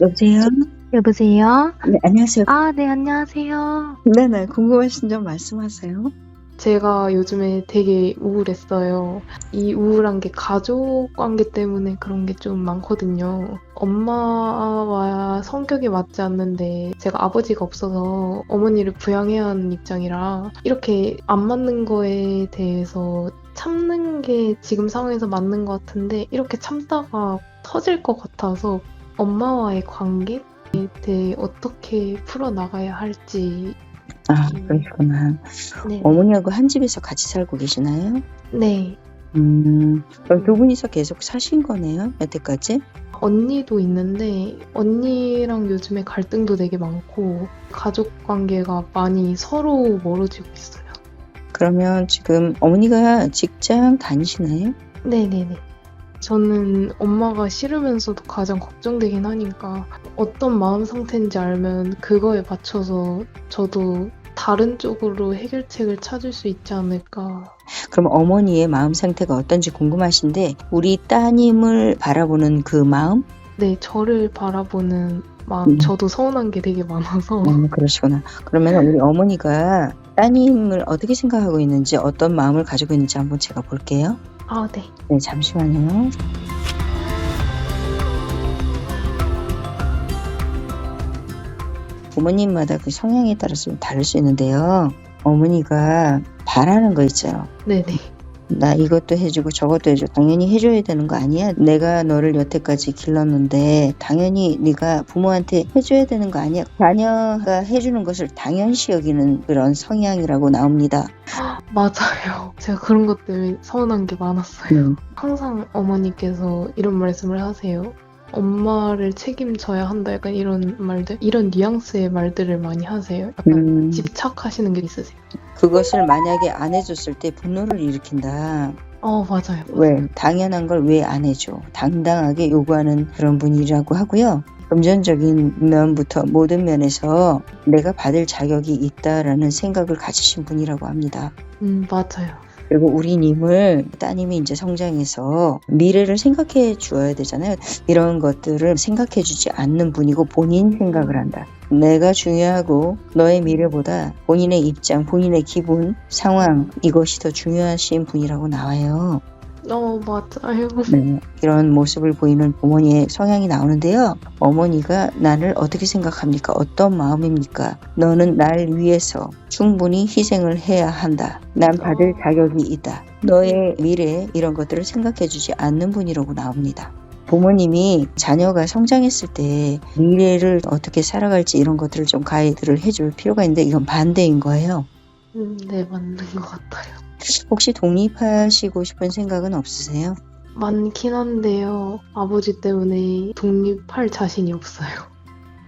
여보세요? 여보세요? 네, 안녕하세요. 아, 네, 안녕하세요. 네네, 궁금하신 점 말씀하세요. 제가 요즘에 되게 우울했어요. 이 우울한 게 가족 관계 때문에 그런 게 좀 많거든요. 엄마와 성격이 맞지 않는데 제가 아버지가 없어서 어머니를 부양해야 하는 입장이라 이렇게 안 맞는 거에 대해서 참는 게 지금 상황에서 맞는 것 같은데 이렇게 참다가 터질 것 같아서 엄마와의 관계에 대해 어떻게 풀어나가야 할지 아, 그러시구나. 네. 어머니하고 한 집에서 같이 살고 계시나요? 네. 음, 그럼 두 분이서 계속 사신 거네요, 여태까지? 언니도 있는데 언니랑 요즘에 갈등도 되게 많고 가족 관계가 많이 서로 멀어지고 있어요. 그러면 지금 어머니가 직장 다니시나요? 네네네. 저는 엄마가 싫으면서도 가장 걱정되긴 하니까 어떤 마음 상태인지 알면 그거에 맞춰서 저도 다른 쪽으로 해결책을 찾을 수 있지 않을까. 그럼 어머니의 마음 상태가 어떤지 궁금하신데, 우리 따님을 바라보는 그 마음? 네, 저를 바라보는 마음, 음. 저도 서운한 게 되게 많아서. 음, 그러시구나. 그러면 우리 어머니가 따님을 어떻게 생각하고 있는지, 어떤 마음을 가지고 있는지 한번 제가 볼게요. 아, 네. 네, 잠시만요. 부모님마다 그 성향에 따라서 좀 다를 수 있는데요. 어머니가 바라는 거 있죠. 네네. 나 이것도 해주고 저것도 해주고 당연히 해줘야 되는 거 아니야? 내가 너를 여태까지 길렀는데 당연히 네가 부모한테 해줘야 되는 거 아니야? 자녀가 해주는 것을 당연시 여기는 그런 성향이라고 나옵니다. 맞아요. 제가 그런 것 때문에 서운한 게 많았어요. 음, 항상 어머니께서 이런 말씀을 하세요. 엄마를 책임져야 한다. 약간 이런 말들, 이런 뉘앙스의 말들을 많이 하세요. 약간 음, 집착하시는 게 있으세요. 그것을 만약에 안 해줬을 때 분노를 일으킨다. 어, 맞아요. 왜? 당연한 걸 왜 안 해줘? 당당하게 요구하는 그런 분이라고 하고요. 금전적인 면부터 모든 면에서 내가 받을 자격이 있다라는 생각을 가지신 분이라고 합니다. 음, 맞아요. 그리고 우리 님을 따님이 이제 성장해서 미래를 생각해 주어야 되잖아요. 이런 것들을 생각해 주지 않는 분이고 본인 생각을 한다. 내가 중요하고 너의 미래보다 본인의 입장, 본인의 기분, 상황 이것이 더 중요하신 분이라고 나와요. 어, 맞아요. 네, 이런 모습을 보이는 어머니의 성향이 나오는데요. 어머니가 나를 어떻게 생각합니까? 어떤 마음입니까? 너는 날 위해서 충분히 희생을 해야 한다. 난 받을 자격이 있다. 너의 미래 이런 것들을 생각해 주지 않는 분이라고 나옵니다. 부모님이 자녀가 성장했을 때 미래를 어떻게 살아갈지 이런 것들을 좀 가이드를 해줄 필요가 있는데 이건 반대인 거예요. 음, 네, 맞는 것 같아요. 혹시 독립하시고 싶은 생각은 없으세요? 많긴 한데요. 아버지 때문에 독립할 자신이 없어요.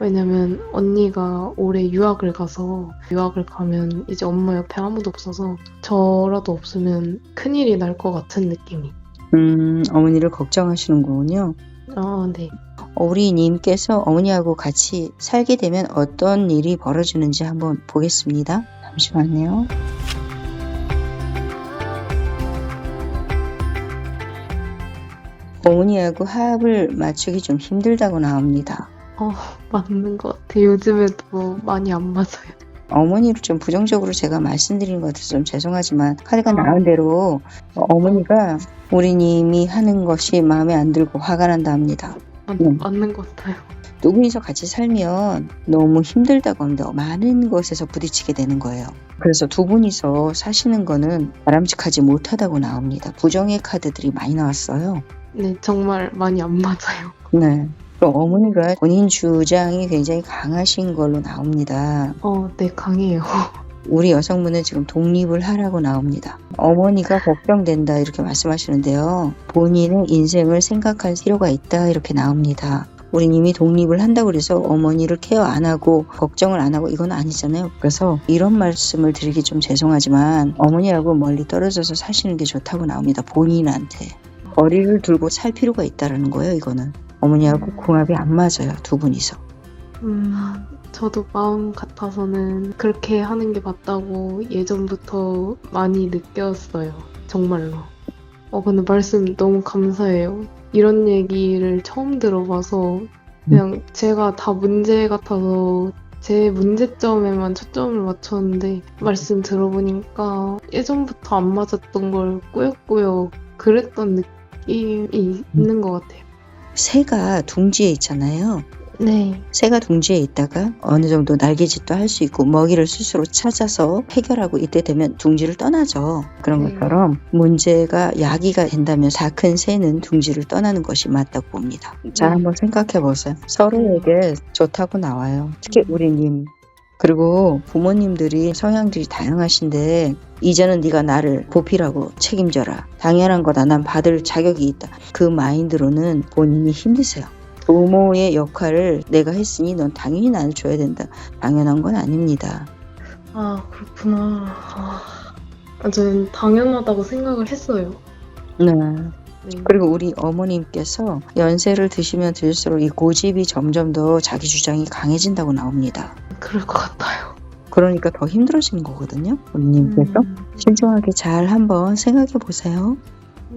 왜냐면 언니가 올해 유학을 가서 유학을 가면 이제 엄마 옆에 아무도 없어서 저라도 없으면 큰일이 날 것 같은 느낌이. 음, 어머니를 걱정하시는 거군요. 아, 네. 우리 님께서 어머니하고 같이 살게 되면 어떤 일이 벌어지는지 한번 보겠습니다. 잠시만요. 어머니하고 합을 맞추기 좀 힘들다고 나옵니다. 어, 맞는 것 같아요. 요즘에도 많이 안 맞아요. 어머니를 좀 부정적으로 제가 말씀드린 것 같아서 좀 죄송하지만 카드가 나온 대로 어머니가 우리 님이 하는 것이 마음에 안 들고 화가 난다 합니다. 맞, 음. 맞는 것 같아요. 두 분이서 같이 살면 너무 힘들다고 합니다. 많은 것에서 부딪히게 되는 거예요. 그래서 두 분이서 사시는 거는 바람직하지 못하다고 나옵니다. 부정의 카드들이 많이 나왔어요. 네, 정말 많이 안 맞아요. 네. 그럼 어머니가 본인 주장이 굉장히 강하신 걸로 나옵니다. 어, 네, 강해요. 우리 여성분은 지금 독립을 하라고 나옵니다. 어머니가 걱정된다 이렇게 말씀하시는데요. 본인의 인생을 생각할 필요가 있다 이렇게 나옵니다. 우리 님이 독립을 한다고 그래서 어머니를 케어 안 하고 걱정을 안 하고 이건 아니잖아요. 그래서 이런 말씀을 드리기 좀 죄송하지만 어머니하고 멀리 떨어져서 사시는 게 좋다고 나옵니다. 본인한테. 거리를 두고 살 필요가 있다라는 거예요, 이거는. 어머니하고 궁합이 안 맞아요, 두 분이서. 음, 저도 마음 같아서는 그렇게 하는 게 맞다고 예전부터 많이 느꼈어요. 정말로. 어, 근데 말씀 너무 감사해요. 이런 얘기를 처음 들어봐서 그냥 제가 다 문제 같아서 제 문제점에만 초점을 맞췄는데 말씀 들어보니까 예전부터 안 맞았던 걸 꾸역꾸역 그랬던 느낌 이 있는 것 같아요. 새가 둥지에 있잖아요. 네. 새가 둥지에 있다가 어느 정도 날개짓도 할 수 있고 먹이를 스스로 찾아서 해결하고 이때 되면 둥지를 떠나죠. 그런 네. 것처럼 문제가 야기가 된다면 다 큰 새는 둥지를 떠나는 것이 맞다고 봅니다. 잘 네. 한번 생각해 보세요. 서로에게 좋다고 나와요. 특히 음. 우리님. 그리고 부모님들이 성향들이 다양하신데 이제는 네가 나를 보필하고 책임져라. 당연한 거다. 난 받을 자격이 있다. 그 마인드로는 본인이 힘드세요. 부모의 역할을 내가 했으니 넌 당연히 나를 줘야 된다. 당연한 건 아닙니다. 아, 그렇구나. 아, 저는 당연하다고 생각을 했어요. 네. 네. 그리고 우리 어머님께서 연세를 드시면 들수록 이 고집이 점점 더 자기 주장이 강해진다고 나옵니다. 그럴 것 같아요. 그러니까 더 힘들어지는 거거든요. 본인께서 음. 신중하게 잘 한번 생각해 보세요.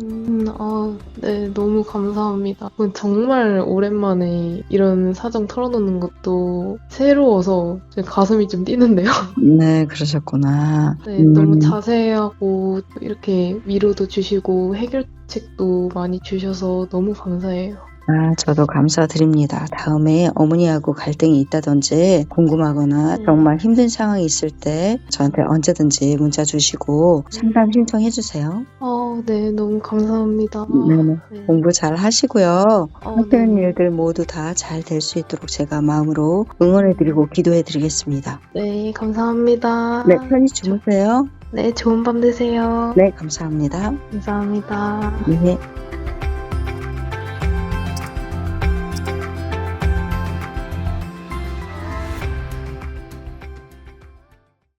음, 아, 네, 너무 감사합니다. 정말 오랜만에 이런 사정 털어놓는 것도 새로워서 제 가슴이 좀 뛰는데요. 네, 그러셨구나. 네, 음, 너무 자세하고 또 이렇게 위로도 주시고 해결책도 많이 주셔서 너무 감사해요. 아, 저도 감사드립니다. 다음에 어머니하고 갈등이 있다든지 궁금하거나 음. 정말 힘든 상황이 있을 때 저한테 언제든지 문자 주시고 상담 신청해 주세요. 아, 네, 너무 감사합니다. 네네. 네. 공부 잘 하시고요. 아, 하시는 네. 일들 모두 다 잘 될 수 있도록 제가 마음으로 응원해 드리고 기도해 드리겠습니다. 네, 감사합니다. 네, 편히 주무세요. 네, 좋은 밤 되세요. 네, 감사합니다. 감사합니다. 네.